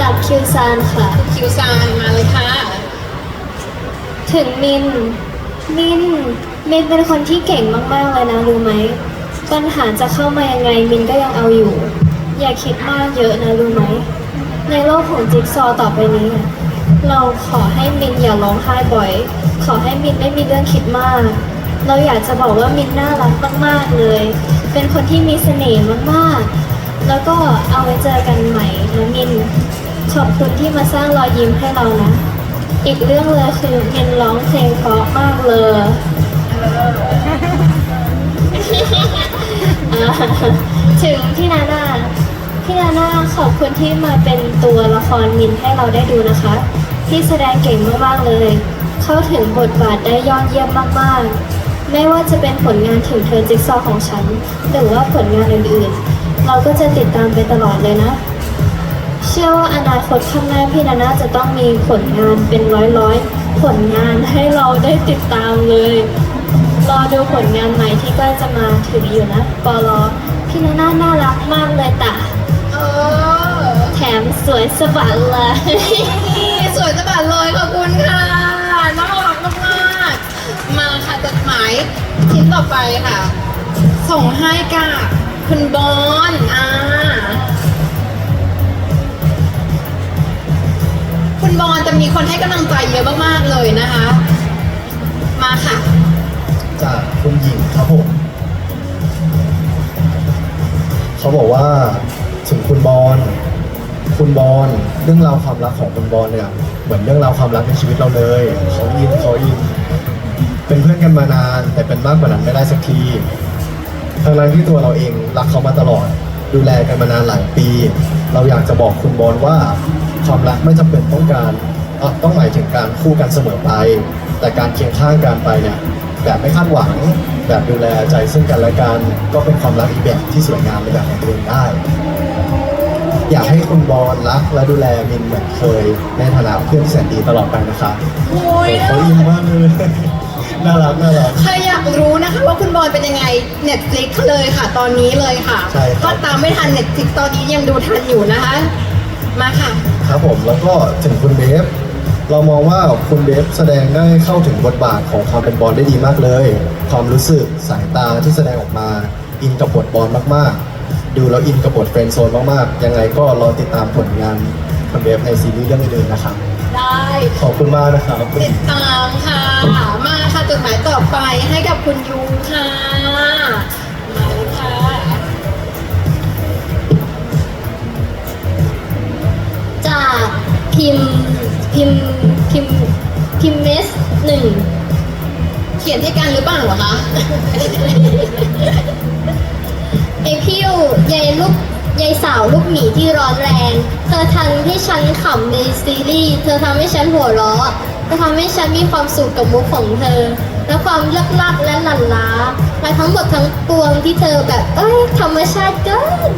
จากคิวซานค่ะ คิวซานมาเลยค่ะ ถึงมิน มิน มินเป็นคนที่เก่งมากๆเลยนะรู้ไหม ปัญหาจะเข้ามายังไงมินก็ยังเอาอยู่ อย่าคิดมากเยอะนะรู้ไหม ในโลกของจิ๊กซอว์ต่อไปนี้อะเราขอให้มินอย่าร้องไห้บ่อย ขอให้มินไม่มีเรื่องคิดมาก เราอยากจะบอกว่ามินน่ารักมากๆเลย เป็นคนที่มีเสน่ห์มากๆแล้วก็เอาไว้เจอกันใหม่นะมิน ขอบคุณที่มาสร้างรอยยิ้มให้เรานะ อีกเรื่องเลยคือมินร้องเพลงเพราะมากเลยถึงพี่นาน่าพี่นาน่าขอบคุณที่มาเป็นตัวละครมินให้เราได้ดูนะคะ ที่แสดงเก่งมากๆเลย เข้าถึงบทบาทได้ยอดเยี่ยมมากๆ ไม่ว่าจะเป็นผลงานถึงเธอจิ๊กซอของฉัน หรือว่าผลงานอื่นๆ เราก็จะติดตามไปตลอดเลยนะ ชื่อว่าอนาคตข้างหน้าพี่นาน่าจะต้องมีผลงานเป็นร้อยๆ ผลงานให้เราได้ติดตามเลย รอดูผลงานใหม่ที่ใกล้จะมาถึงอยู่นะปอลอพี่นาน่าน่ารักมากเลยตะเออแถมสวยสะบัดเลย สวยจะบัดเลยขอบคุณค่ะน่ารักมากๆมาค่ะจดหมายชิ้นต่อไปค่ะ ส่งให้กับคุณบอลอ่า คุณบอลจะมีคนให้กำลังใจเยอะมากๆเลยนะคะ มาค่ะ จากคุณหญิงครับผมเขาบอกว่าถึงคุณบอลคุณบอลเรื่องราวความรักของคุณบอลเนี่ยเหมือนเรื่องราวความรักในชีวิตเราเลยเขาอินเขาอินเป็นเพื่อนกันมานาน แต่เป็นมากกว่านั้นไม่ได้สักทีทั้งนั้นที่ตัวเราเองรักเขามาตลอด ดูแลกันมานานหลายปี เราอยากจะบอกคุณบอลว่า ความรักไม่จำเป็นต้องการเอ่อต้องหมายถึงการคู่กันเสมอไป แต่การเคียงข้างกันไปเนี่ยแบบไม่คาดหวังแบบดูแลใจซึ่งกันและกันก็เป็นความรักอีกแบบที่สวยงามในแบบของตัวเองได้ อยากให้คุณบอลรักและดูแลมินเหมือนเคยในฐานะเพื่อนที่แสนดีตลอดไปนะคะโอ้ยเขาอินมากเลยน่ารักน่ารักใครอยากรู้นะคะว่าคุณบอลเป็นยังไง Netflix เลยค่ะ ตอนนี้เลยค่ะใช่ครับถ้าตามไม่ทัน Netflix ตอนนี้ยังดูทันอยู่นะคะ มาค่ะ ครับผมแล้วก็ถึงคุณเบฟเรามองว่าคุณเบฟแสดงได้เข้าถึงบทบาทของความเป็นบอลได้ดีมากเลย ความรู้สึกสายตาที่แสดงออกมาอินกับบทบอลมากๆ ดูแล้วอินกับบทเฟรนด์โซนมากๆ ยังไงก็รอติดตามผลงานคุณเบฟในซีรีส์เรื่องอื่นๆนะครับได้ขอบคุณมากนะครับติดตามค่ะ มาค่ะจดหมายต่อไปให้กับคุณยูค่ะ พิมพ์พิมพ์พิมพ์พิมพ์เมสหนึ่งเขียนให้กันหรือเปล่าหรอคะไอพิวยายลูกยายสาวลูกหมีที่ร้อนแรง เธอทำให้ฉันขำในซีรีส์ เธอทำให้ฉันหัวเราะเธอทำให้ฉันมีความสุขกับมุกของเธอ และความเลือกลักและหลั่นล้าและทั้งหมดทั้งปวงที่เธอแบบ เอ้ยธรรมชาติเกิน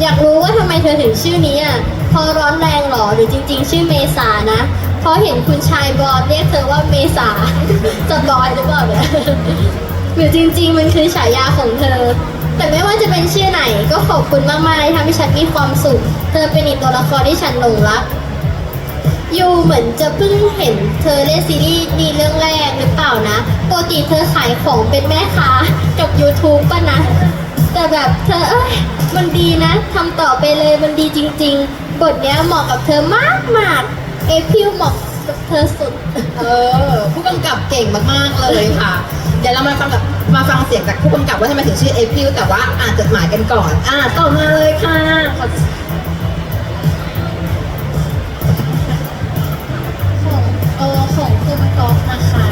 อยากรู้ว่าทำไมเธอถึงชื่อนี้อะ เพอร้อนแรงเหรอหรือจริง ๆ ชื่อเมษานะเพราะเห็นคุณชายบอลเรียกเธอว่าเมษาจะบอยหรือเปล่าเนี่ยหรือจริง ๆ มันคือฉายาของเธอ แต่ไม่ว่าจะเป็นชื่อไหนก็ขอบคุณมากๆเลยทำให้ฉันมีความสุข เธอเป็นอีกตัวละครที่ฉันหลงรักยูเหมือนจะเพิ่งเห็นเธอเล่นซีรีส์นี้เรื่องแรกหรือเปล่านะปกติเธอขายของเป็นแม่ค้ากับ YouTube ป่ะนะ แต่แบบเธอเอ้ยมันดีนะทำต่อไปเลยมันดีจริง ๆ บทเนี้ยเหมาะกับเธอมากมากๆเอพิวเหมาะกับเธอสุด เออ ผู้กำกับเก่งมากๆเลยค่ะ เดี๋ยวเรามาฟังแบบมาฟังเสียงจากผู้กำกับว่าทำไมถึงชื่อเอพิวแต่ว่าอ่านจดหมายกันก่อน อ่าต่อมาเลยค่ะขอของเออของคุณก๊อฟนะคะ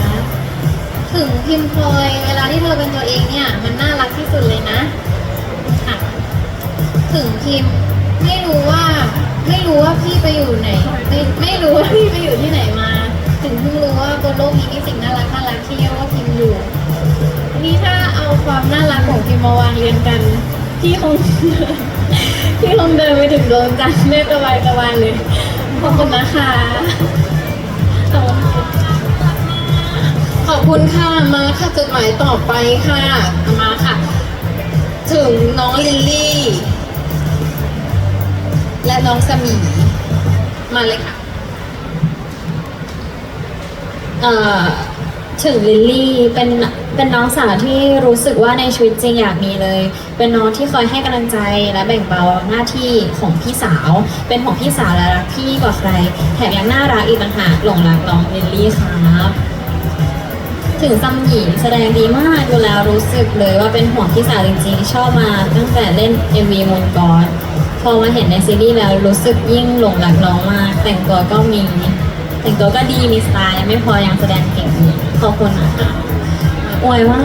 ถึงพิมพลอยเวลาที่เธอเป็นตัวเองเนี่ย มันน่ารักที่สุดเลยนะ ค่ะ ถึงพิมไม่รู้ว่า ไม่รู้ว่าพี่ไปอยู่ไหน ไม่ไม่รู้ว่าพี่ไปอยู่ที่ไหนมา ถึงเพิ่งรู้ว่าบนโลกนี้มีสิ่งน่ารักน่ารักที่เรียกว่าพิมอยู่ นี่ถ้าเอาความน่ารักของพิมมาวางเรียงกัน พี่คง พี่คงเดินไปถึงดวงจันทร์ได้สบายสบายๆเลย ขอบคุณนะคะขอบคุณค่ะขอบคุณค่ะ มาค่ะจดหมายต่อไปค่ะ มาค่ะ ถึงน้องลิลลี่ และน้องสมีมาเลยค่ะเอ่อถึงลิลลี่เป็นเป็นน้องสาวที่รู้สึกว่าในชีวิตจริงอยากมีเลย เป็นน้องที่คอยให้กำลังใจและแบ่งเบาหน้าที่ของพี่สาว เป็นของพี่สาวและรักพี่กว่าใครแถมยังน่ารักอีกต่างหากหลงรักน้องลิลลี่ครับถึงซัมหยีแสดงดีมากดูแล้วรู้สึกเลยว่าเป็นห่วงพี่สาวจริงๆ ชอบมาตั้งแต่เล่น MV มนกร พอมาเห็นในซีรีส์แล้วรู้สึกยิ่งหลงรักน้องมากแต่งตัวก็มี แต่งตัวก็ดีมีสไตล์ ไม่พอยังแสดงเก่งอีกขอบคุณนะคะอวยมา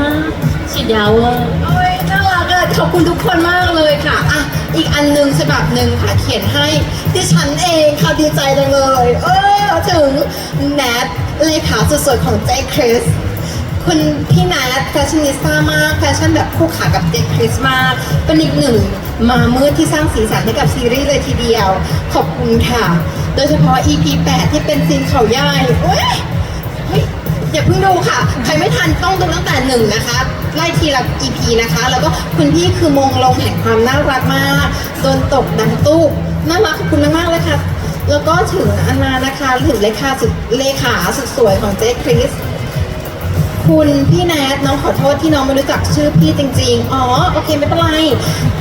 ฉีดยาวเวอร์โอ้ยน่ารักอะขอบคุณทุกคนมากเลยค่ะอะ อีกอันหนึ่งฉบับหนึ่งค่ะเขียนให้ดิฉันเองค่ะดีใจจังเลย เออถึงแนทเลขาสุดสวยของเจคริส คุณพี่แนทแฟชั่นนิสต้ามาก แฟชั่นแบบคู่ขากับเจคริสมาก เป็นอีกหนึ่ง มามืดที่สร้างสีสันให้กับซีรีส์เลยทีเดียว ขอบคุณค่ะ โดยเฉพาะ EP 8 ที่เป็นซีนเขาใหญ่เว้ยเฮ้ยอย่าเพิ่งดูค่ะ ใครไม่ทันต้องดูตั้งแต่หนึ่งนะคะ ไล่ทีละ EP นะคะ แล้วก็คุณพี่คือมงลงแห่งความน่ารักมากโดนตกดังตู้น่ารักขอบคุณมากๆเลยค่ะ แล้วก็ถึงอันนานะคะถึงเลขาสุดเลขาสุดสวยของเจ๊คริส คุณพี่แนทน้องขอโทษที่น้องไม่รู้จักชื่อพี่จริง ๆ อ๋อ โอเคไม่เป็นไร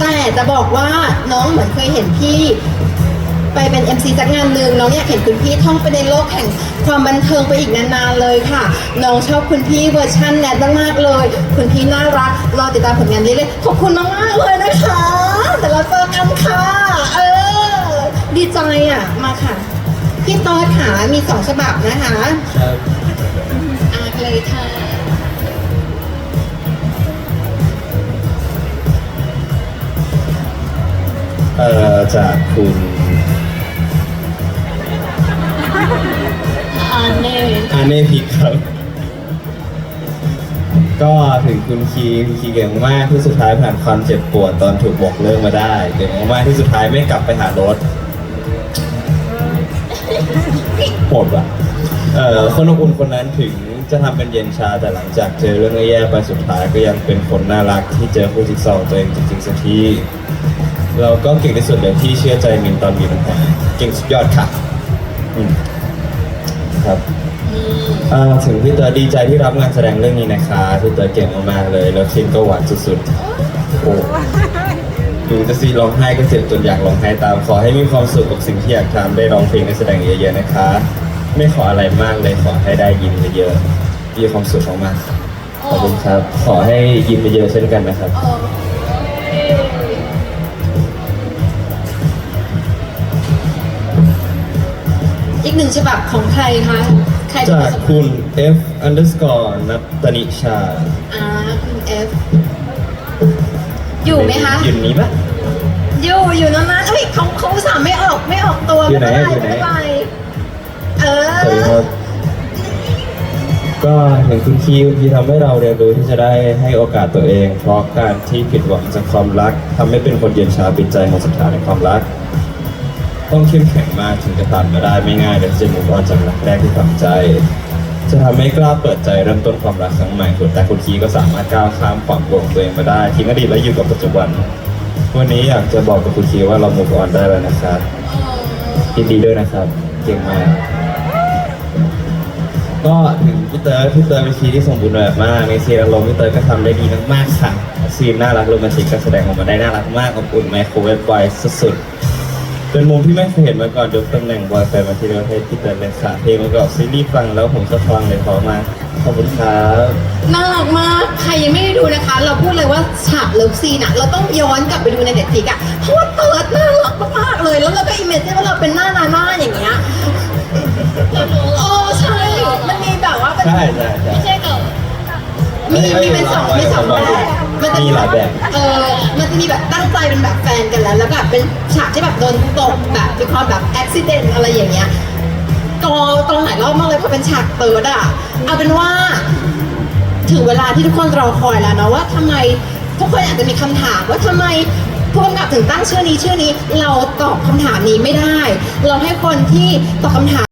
แต่จะบอกว่าน้องเหมือนเคยเห็นพี่ไปเป็น MC จากงานหนึ่งน้องอยากเห็นคุณพี่ท่องไปในโลกแห่งความบันเทิงไปอีกนานๆเลยค่ะ น้องชอบคุณพี่เวอร์ชันแนทมากๆเลย คุณพี่น่ารัก รอติดตามผลงานเรื่อยๆขอบคุณมากๆเลยนะคะ แต่เราเจอกันค่ะ เออ ดีใจอะ มาค่ะ พี่ต๊อดค่ะมีสองฉบับนะคะครับอ่านเลยค่ะ เอ่อจากคุณอันเน่อาเน่พิกครับ ก็ถึงคุณคีคุณคีเก่งมากที่สุดท้ายผ่านความเจ็บปวดตอนถูกบอกเลิกมาได้เก่งมากที่สุดท้ายไม่กลับไปหารถโหดว่ะเอ่อคนอบอุ่นคนนั้นถึงจะทำเป็นเย็นชาแต่หลังจากเจอเรื่องแย่ๆไปสุดท้ายก็ยังเป็นคนน่ารักที่เจอคู่จิ๊กซอว์ตัวเองจริงๆสักที เราก็เก่งที่สุดเลยที่เชื่อใจมินตอนมีปัญหาเก่งสุดยอดค่ะอืมครับอ่าถึงพี่เตอดีใจที่รับงานแสดงเรื่องนี้นะคะพี่เตอเก่งมากๆเลยแล้วคินก็หวานสุดๆโอ้ถึงจะซีร้องไห้ก็เจ็บจนอยากร้องไห้ตาม ขอให้มีความสุขกับสิ่งที่อยากทำได้ร้องเพลงได้แสดงเยอะๆนะคะ ไม่ขออะไรมากเลยขอให้ได้ยินเยอะๆมีความสุขมากๆขอบคุณครับ ขอให้ยินเยอะๆเช่นกันนะครับ ฉบับของใครคะใครเป็นจากคุณ F underscore นัตตนิชา อ่าคุณเอฟอยู่ไหมคะ อยู่นี้ปะอยู่อยู่นั่นนะเฮ้ยเขาเขาอุตสามไม่ออกไม่ออกตัวอยู่ไม่ไหนเป็นไรอยู่ไหนไม่เป็นไรเอสวัสดีครัอบก็เห็นคุณคีคุณคีทำให้เราเรียนรู้ที่จะได้ให้โอกาสตัวเอง เพราะการที่ผิดหวังจากความรักทำให้เป็นคนเย็นชาปิดใจหมดศรัทธาในความรัก ต้องเข้มแข็งมากถึงจะผ่านมาได้ไม่ง่ายเลยที่จะมุกออนจากรักแรกที่ฝังใจ จะทำให้กล้าเปิดใจเริ่มต้นความรักครั้งใหม่ส่วนแต่คุณคีก็สามารถก้าวข้ามความกลัวของตัวเองมาได้ทิ้งอดีตและอยู่กับปัจจุบัน วันนี้อยากจะบอกกับคุณคีว่าเรามุกออนได้แล้วนะครับยินดีด้วยนะครับเก่งมากก็ถึงพี่เตอร์พี่เตอร์เป็นทีที่สมบูรณ์แบบมากในซีนอารมณ์พี่เตอร์ก็ทำได้ดีมากๆค่ะซีนน่ารักโรแมนติกก็แสดงออกมาได้น่ารักมากอบอุ่นไมโครเวฟไวสุดๆ เป็นมุมที่ไม่เคยเห็นมาก่อนยกตำแหน่งบอยแฟนมาที่ประเทศพี่เตอร์เลยค่ะเพลงประกอบซีรีส์ฟังแล้วผมก็ฟังเลยเพราะมากขอบคุณครับน่ารักมากใครยังไม่ได้ดูนะคะ เราพูดเลยว่าฉากเลิฟซีนอะเราต้องย้อนกลับไปดูในเน็ตฟลิกอะเพราะว่าเติร์ดน่ารักมากๆเลย แล้วเราก็อิมเมจว่าเราเป็นหน้านาหน้าอย่างเงี้ยโอ้ใช่ มันมีแบบว่าเป็นใช่ใช่ใช่ไม่ใช่เก่ามีมีเป็นสองมีสองแบบ มันจะมีหลายแบบ เออมันจะมีแบบตั้งใจเป็นแบบแฟนกันแล้ว แล้วแบบเป็นฉากที่แบบโดนตกแบบมีความแบบอุบิเหตุอะไรอย่างเงี้ยกอกองหลายรอบมากเลยพอเป็นฉากเติร์ดอะเอาเป็นว่า ถึงเวลาที่ทุกคนรอคอยแล้วเนาะว่าทำไมทุกคนอาจจะมีคำถามว่าทำไมผู้กำกับถึงตั้งชื่อนี้ชื่อนี้ เราตอบคำถามนี้ไม่ได้ เราให้คนที่ตอบคำถาม